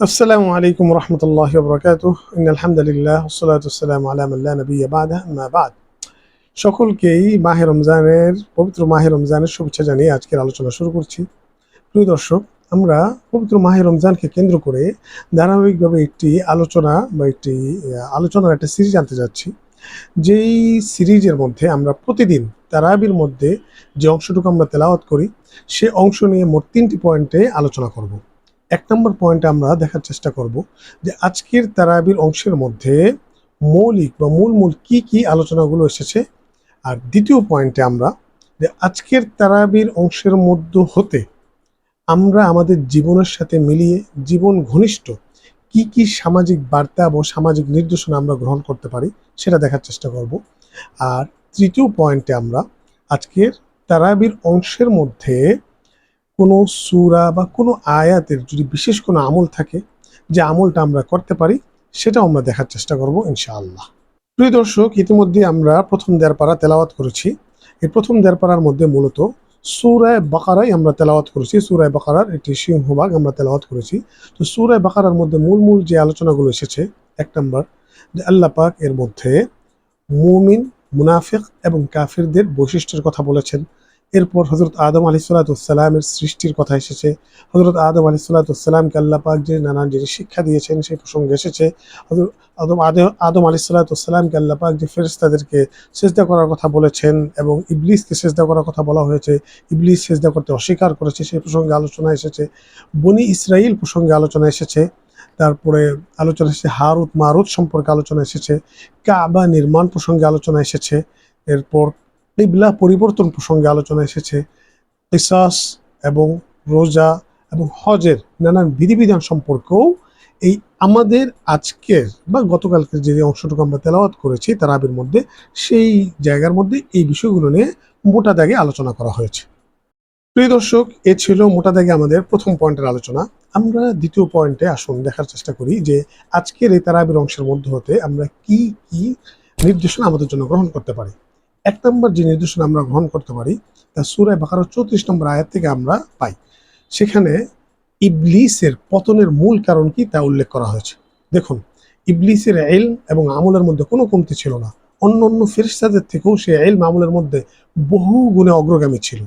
আসসালামু আলাইকুম রহমতুল্লাহ বরকাত আলহামদুলিল্লাহ সালাতাম আলাম আল্লাহ নবী বাদা বাদ। সকলকেই মাহে রমজানের, পবিত্র মাহে রমজানের শুভেচ্ছা জানিয়ে আজকের আলোচনা শুরু করছি। প্রিয় দর্শক, আমরা পবিত্র মাহে রমজানকে কেন্দ্র করে ধারাবাহিকভাবে একটি আলোচনা বা একটি আলোচনার একটা সিরিজ আনতে যাচ্ছি। যেই সিরিজের মধ্যে আমরা প্রতিদিন তারাবির মধ্যে যে অংশটুকু আমরা তেলাওয়াত করি, সে অংশ নিয়ে মোট তিনটি পয়েন্টে আলোচনা করব। এক নম্বর পয়েন্টে আমরা দেখার চেষ্টা করব যে আজকের তারাবির অংশের মধ্যে মৌলিক বা মূল মূল কি কি আলোচনাগুলো এসেছে। আর দ্বিতীয় পয়েন্টে আমরা যে আজকের তারাবির অংশের মধ্য হতে আমরা আমাদের জীবনের সাথে মিলিয়ে জীবন ঘনিষ্ঠ কি কি সামাজিক বার্তা এবং সামাজিক নির্দেশনা আমরা গ্রহণ করতে পারি সেটা দেখার চেষ্টা করব। আর তৃতীয় পয়েন্টে আমরা আজকের তারাবির অংশের মধ্যে কোনো সুরা বা কোনো আয়াতের যদি বিশেষ কোনো আমল থাকে, যে আমলটা আমরা করতে পারি, সেটাও আমরা দেখার চেষ্টা করব ইনশাআল্লাহ। প্রিয় দর্শক, ইতিমধ্যে আমরা প্রথম দেড় পাড়া তেলাওয়াত করেছি। এই প্রথম দেড় পাড়ার মধ্যে মূলত সুরায় বাকারাই আমরা তেলাওয়াত করেছি। সুরায় বাকারার একটি সিংহভাগ আমরা তেলাওয়াত করেছি। তো সুরায় বাকারার মধ্যে মূল মূল যে আলোচনাগুলো এসেছে, এক নম্বর, যে আল্লাহ পাক এর মধ্যে মুমিন, মুনাফিক এবং কাফিরদের বৈশিষ্ট্যের কথা বলেছেন। এরপর হজরত আদম আলি সাল্লাতামের সৃষ্টির কথা এসেছে। হজরত আদম আলি সাল্লাতামকে আল্লাহ পাক যে নানান যে শিক্ষা দিয়েছেন, সেই প্রসঙ্গে এসেছে। আদম আদম আদম আলি সাল্লাতামকে আল্লাহ পাক যে ফেরেস্তাদেরকে সেজদা করার কথা বলেছেন এবং ইবলিসকে সেজদা করার কথা বলা হয়েছে, ইবলিস সেজদা করতে অস্বীকার করেছে, সেই প্রসঙ্গে আলোচনা এসেছে। বনি ইসরাইল প্রসঙ্গে আলোচনা এসেছে। তারপরে আলোচনা এসেছে, হারুত মারুত সম্পর্কে আলোচনা এসেছে। কাবা নির্মাণ প্রসঙ্গে আলোচনা এসেছে। এরপর কিবলা পরিবর্তন প্রসঙ্গে আলোচনা এসেছে। কিসাস এবং রোজা এবং হজের নানান বিধিবিধান সম্পর্কেও এই আমাদের আজকের বা গতকালকের যে অংশটুকু আমরা তেলাওয়াত করেছি তারাবির মধ্যে, সেই জায়গার মধ্যে এই বিষয়গুলো নিয়ে মোটা দাগে আলোচনা করা হয়েছে। প্রিয় দর্শক, এ ছিল মোটা দাগে আমাদের প্রথম পয়েন্টের আলোচনা। আমরা দ্বিতীয় পয়েন্টে আসুন, দেখার চেষ্টা করি যে আজকের এই তারাবির অংশের মধ্যে হতে আমরা কি কি নির্দেশনা আমাদের জন্য গ্রহণ করতে পারি। এক নম্বর যে নির্দেশনা আমরা গ্রহণ করতে পারি, তা সুরায় বাকার চৌত্রিশ নম্বর আয়াত থেকে আমরা পাই। সেখানে ইবলিসের পতনের মূল কারণ কি তা উল্লেখ করা হয়েছে। দেখুন, ইবলিসের এল এবং আমলের মধ্যে কোনো কমতি ছিল না। অন্য অন্য ফেরিস্তাদের থেকেও সে এল আমলের মধ্যে বহু গুণে অগ্রগামী ছিল।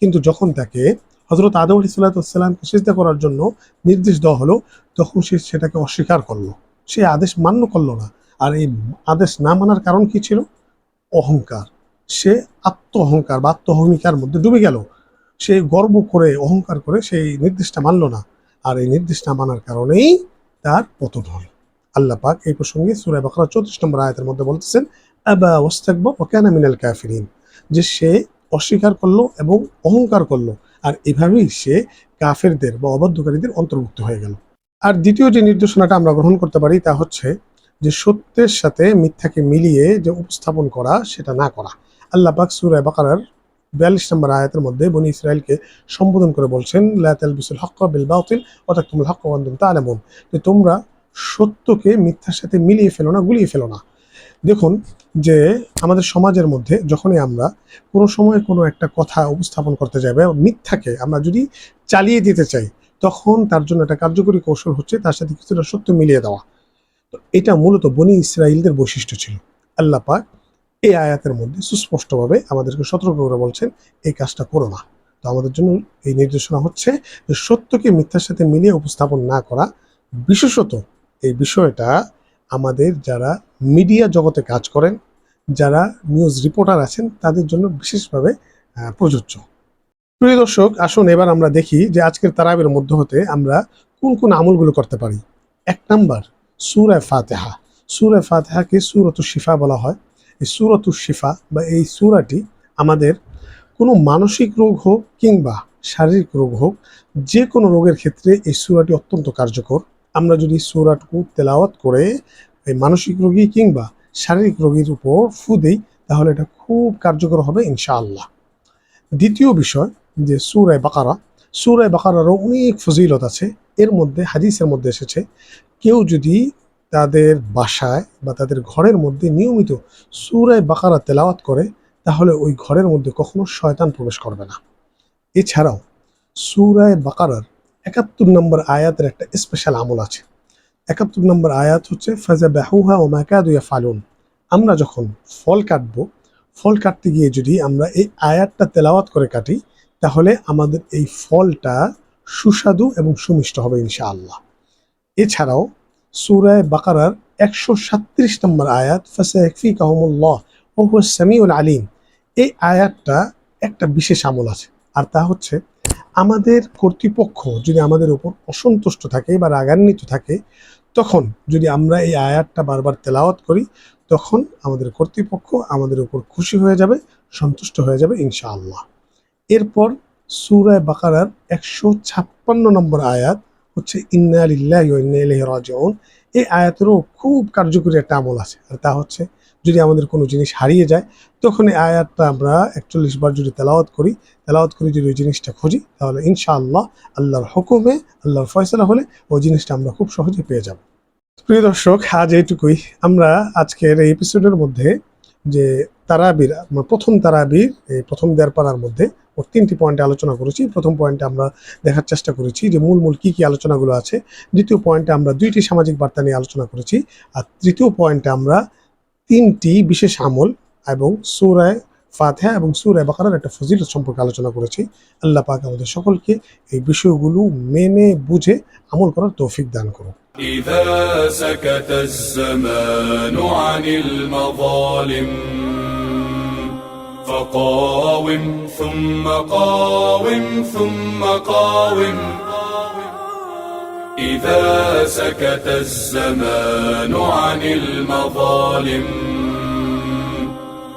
কিন্তু যখন তাকে হজরত আদম আলী সাল্লাতামকে চেষ্টা করার জন্য নির্দেশ দেওয়া হলো, তখন সে সেটাকে অস্বীকার করল। সে আদেশ মান্য করল না। আর এই আদেশ না মানার কারণ কি ছিল? অহংকার। সে আত্ম অহংকার বা আত্ম অহমিকার মধ্যে ডুবে গেল। সে গর্ব করে, অহংকার করে সেই নির্দেশটা মানল না। আর এই নির্দেশ মানার কারণেই তার পতন হয় আল্লাহ পাক এই প্রসঙ্গে সুরায় বাকরা চৌত্রিশ নম্বর আয়াতের মধ্যে বলতেছেন, আবা মিনাল যে সে অস্বীকার করল এবং অহংকার করল। আর এভাবেই সে কাফেরদের বা অবাধ্যকারীদের অন্তর্ভুক্ত হয়ে গেল। আর দ্বিতীয় যে নির্দেশনাটা আমরা গ্রহণ করতে পারি তা হচ্ছে যে সত্যের সাথে মিথ্যাকে মিলিয়ে যে উপস্থাপন করা, সেটা না করা। আল্লাহ পাক সুরায় বাকারার বিয়াল্লিশ নম্বর আয়াতের মধ্যে বনি ইসরায়েলকে সম্বোধন করে বলছেন লাতাল বিসুল হক বিল বাউতিল অর্থাৎ তুমুল হক বন্ধন তালেমন যে তোমরা সত্যকে মিথ্যার সাথে মিলিয়ে ফেলো না, গুলিয়ে ফেলো না। দেখুন যে আমাদের সমাজের মধ্যে যখনই আমরা কোনো সময় কোনো একটা কথা উপস্থাপন করতে যাবে মিথ্যাকে আমরা যদি চালিয়ে দিতে চাই, তখন তার জন্য একটা কার্যকরী কৌশল হচ্ছে তার সাথে কিছুটা সত্য মিলিয়ে দেওয়া। তো এটা মূলত বনি ইসরায়েলদের বৈশিষ্ট্য ছিল। আল্লাহ পাক এই আয়াতের মধ্যে সুস্পষ্টভাবে আমাদেরকে সতর্ক করে বলছেন, এই কাজটা করো না। তো আমাদের জন্য এই নির্দেশনা হচ্ছে যে সত্যকে মিথ্যার সাথে মিলিয়ে উপস্থাপন না করা, বিশেষত এই বিষয়টা আমাদের যারা মিডিয়া জগতে কাজ করেন, যারা নিউজ রিপোর্টার আছেন, তাদের জন্য বিশেষভাবে প্রযোজ্য। প্রিয় দর্শক, আসুন এবার আমরা দেখি যে আজকের তারাবের মধ্য হতে আমরা কোন কোন আমলগুলো করতে পারি। এক নাম্বার সুরায় ফাতেহা। সুরায় ফাতেহাকে সুরত শিফা বলা হয়। এই সুরত শিফা বা এই সুরাটি আমাদের কোনো মানসিক রোগ হোক কিংবা শারীরিক রোগ হোক যে কোনো রোগের ক্ষেত্রে এই সুরাটি অত্যন্ত কার্যকর। আমরা যদি সুরাটুকু তেলাওয়াত করে এই মানসিক রোগী কিংবা শারীরিক রোগীর উপর ফু দেই, তাহলে এটা খুব কার্যকর হবে ইনশাআল্লাহ। দ্বিতীয় বিষয় যে সুরায় বাকারা, সুরায় বাকারারও অনেক ফজিলত আছে। এর মধ্যে, হাদিসের মধ্যে এসেছে, কেউ যদি তাদের বাসায় বা তাদের ঘরের মধ্যে নিয়মিত সুরায় বাকারা তেলাওয়াত করে, তাহলে ওই ঘরের মধ্যে কখনো শয়তান প্রবেশ করবে না। এছাড়াও সুরায় বাকারার একাত্তর নম্বর আয়াতের একটা স্পেশাল আমল আছে। একাত্তর নম্বর আয়াত হচ্ছে ফাজা বাহুহা ও মাকাদুয়া ফালুন আমরা যখন ফল কাটবো, ফল কাটতে গিয়ে যদি আমরা এই আয়াতটা তেলাওয়াত করে কাটি, তাহলে আমাদের এই ফলটা সুস্বাদু এবং সুমিষ্ট হবে ইনশাআল্লাহ। এছাড়াও সুরায় বাকারার একশো সাত্রিশ নম্বর আয়াত ফাসাফি কাহমুল্লাহ ও সামিউল আলিম। এই আয়াতটা একটা বিশেষ আমল আছে, আর তা হচ্ছে আমাদের কর্তৃপক্ষ যদি আমাদের উপর অসন্তুষ্ট থাকে বা রাগান্বিত থাকে, তখন যদি আমরা এই আয়াতটা বারবার তেলাওয়াত করি, তখন আমাদের কর্তৃপক্ষ আমাদের উপর খুশি হয়ে যাবে, সন্তুষ্ট হয়ে যাবে ইনশাআল্লাহ। এরপর সুরায় বাকারার একশো ছাপ্পান্ন নম্বর আয়াত হচ্ছে, ইন্না লিল্লাহি এই আয়াতেরও খুব কার্যকরী একটা আমল আছে। আর তা হচ্ছে, যদি আমাদের কোনো জিনিস হারিয়ে যায়, তখন এই আয়াতটা আমরা একচল্লিশ বার যদি তেলাওয়াত করি, তেলাওয়াত করে যদি ওই জিনিসটা খুঁজি, তাহলে ইনশাআল্লাহ আল্লাহর হুকুমে, আল্লাহর ফয়সলা হলে ওই জিনিসটা আমরা খুব সহজে পেয়ে যাব। প্রিয় দর্শক, আজ এইটুকুই। আমরা আজকের এই এপিসোডের মধ্যে যে তারাবির প্রথম তারাবির, এই প্রথম দেড় পাড়ার মধ্যে ওর তিনটি পয়েন্টে আলোচনা করেছি। প্রথম পয়েন্টে আমরা দেখার চেষ্টা করেছি যে মূল মূল কি কি আলোচনাগুলো আছে। দ্বিতীয় পয়েন্টে আমরা দুইটি সামাজিক বার্তা নিয়ে আলোচনা করেছি আর তৃতীয় পয়েন্টে আমরা তিনটি বিশেষ আমল এবং সুরায় ফাতেহা এবং সুরায় বাকারার একটা ফজিলত সম্পর্কে আলোচনা করেছি। আল্লাহ পাক আমাদের সকলকে এই বিষয়গুলো মেনে বুঝে আমল করার তৌফিক দান করুন إذا سكت الزمان عن المظالم فقاوم ثم قاوم ثم قاوم. إذا سكت الزمان عن المظالم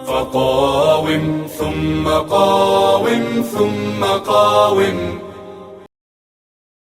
فقاوم ثم قاوم ثم قاوم.